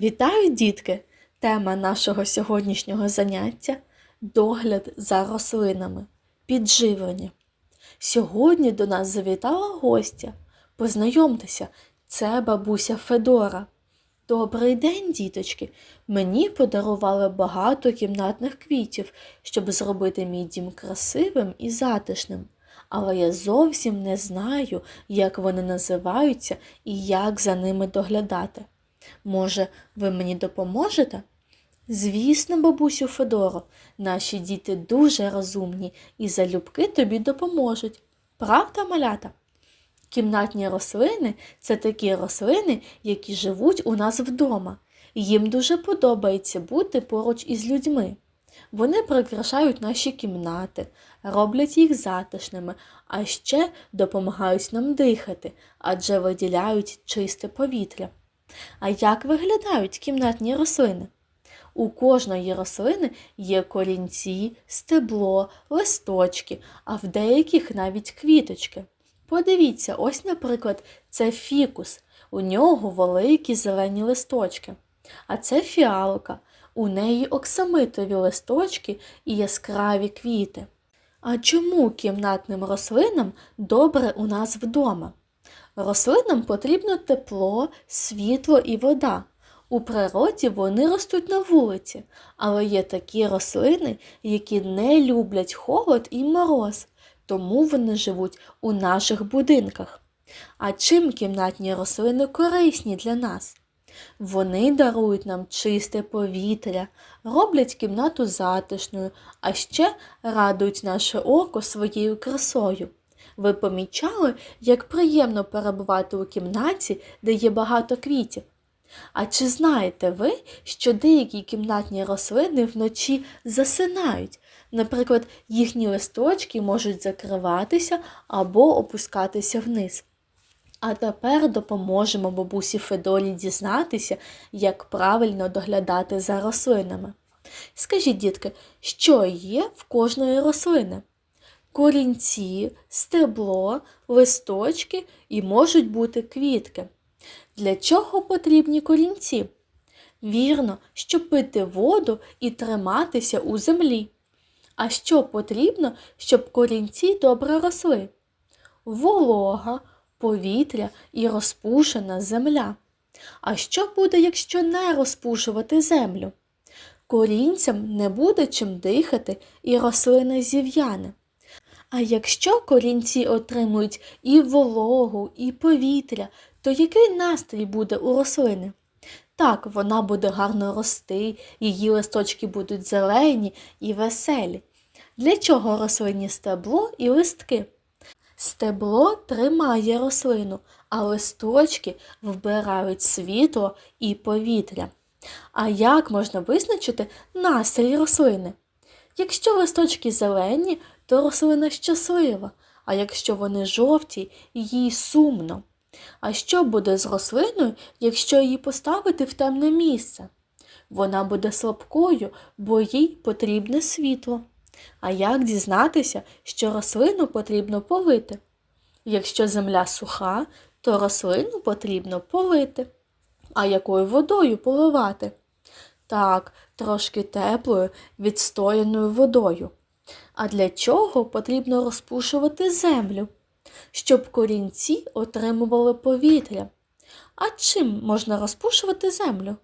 Вітаю, дітки! Тема нашого сьогоднішнього заняття догляд за рослинами, підживлення. Сьогодні до нас завітала гостя. Познайомтеся, це бабуся Федора. Добрий день, діточки! Мені подарували багато кімнатних квітів, щоб зробити мій дім красивим і затишним. Але я зовсім не знаю, як вони називаються і як за ними доглядати. Може, ви мені допоможете? Звісно, бабусю Федоро, наші діти дуже розумні і залюбки тобі допоможуть. Правда, малята? Кімнатні рослини це такі рослини, які живуть у нас вдома. Їм дуже подобається бути поруч із людьми. Вони прикрашають наші кімнати, роблять їх затишними, а ще допомагають нам дихати, адже виділяють чисте повітря. А як виглядають кімнатні рослини? У кожної рослини є корінці, стебло, листочки, а в деяких навіть квіточки. Подивіться, ось, наприклад, це фікус, у нього великі зелені листочки. А це фіалка, у неї оксамитові листочки і яскраві квіти. А чому кімнатним рослинам добре у нас вдома? Рослинам потрібно тепло, світло і вода. У природі вони ростуть на вулиці, але є такі рослини, які не люблять холод і мороз, тому вони живуть у наших будинках. А чим кімнатні рослини корисні для нас? Вони дарують нам чисте повітря, роблять кімнату затишною, а ще радують наше око своєю красою. Ви помічали, як приємно перебувати у кімнаті, де є багато квітів? А чи знаєте ви, що деякі кімнатні рослини вночі засинають? Наприклад, їхні листочки можуть закриватися або опускатися вниз. А тепер допоможемо бабусі Федолі дізнатися, як правильно доглядати за рослинами. Скажіть, дітки, що є в кожної рослини? Корінці, стебло, листочки і можуть бути квітки. Для чого потрібні корінці? Вірно, щоб пити воду і триматися у землі. А що потрібно, щоб корінці добре росли? Волога, повітря і розпушена земля. А що буде, якщо не розпушувати землю? Корінцям не буде чим дихати і рослина зів'яне. А якщо корінці отримують і вологу, і повітря, то який настрій буде у рослини? Так, вона буде гарно рости, її листочки будуть зелені і веселі. Для чого рослині стебло і листки? Стебло тримає рослину, а листочки вбирають світло і повітря. А як можна визначити настрій рослини? Якщо листочки зелені, то рослина щаслива, а якщо вони жовті, їй сумно. А що буде з рослиною, якщо її поставити в темне місце? Вона буде слабкою, бо їй потрібне світло. А як дізнатися, що рослину потрібно полити? Якщо земля суха, то рослину потрібно полити. А якою водою поливати? Так, трошки теплою, відстояною водою. А для чого потрібно розпушувати землю? Щоб корінці отримували повітря. А чим можна розпушувати землю?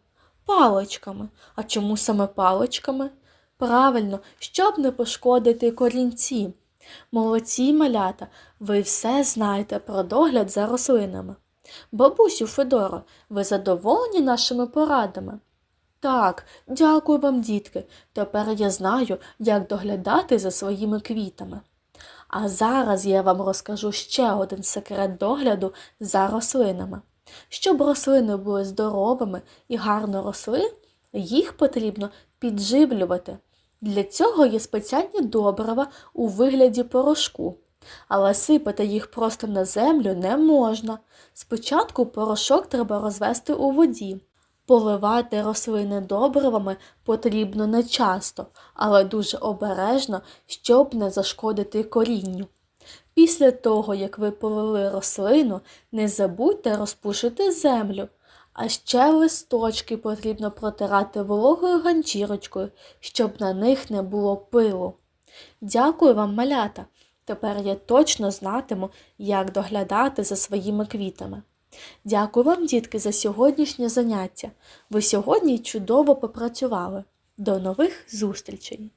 Паличками. А чому саме паличками? Правильно, щоб не пошкодити корінці. Молодці малята, ви все знаєте про догляд за рослинами. Бабусю Федоро, ви задоволені нашими порадами? Так, дякую вам, дітки. Тепер я знаю, як доглядати за своїми квітами. А зараз я вам розкажу ще один секрет догляду за рослинами. Щоб рослини були здоровими і гарно росли, їх потрібно підживлювати. Для цього є спеціальні добрива у вигляді порошку, але сипати їх просто на землю не можна. Спочатку порошок треба розвести у воді. Поливати рослини добривами потрібно не часто, але дуже обережно, щоб не зашкодити корінню. Після того, як ви полили рослину, не забудьте розпушити землю, А ще листочки потрібно протирати вологою ганчірочкою, щоб на них не було пилу. Дякую вам, малята. Тепер я точно знатиму, як доглядати за своїми квітами. Дякую вам, дітки, за сьогоднішнє заняття. Ви сьогодні чудово попрацювали. До нових зустрічей!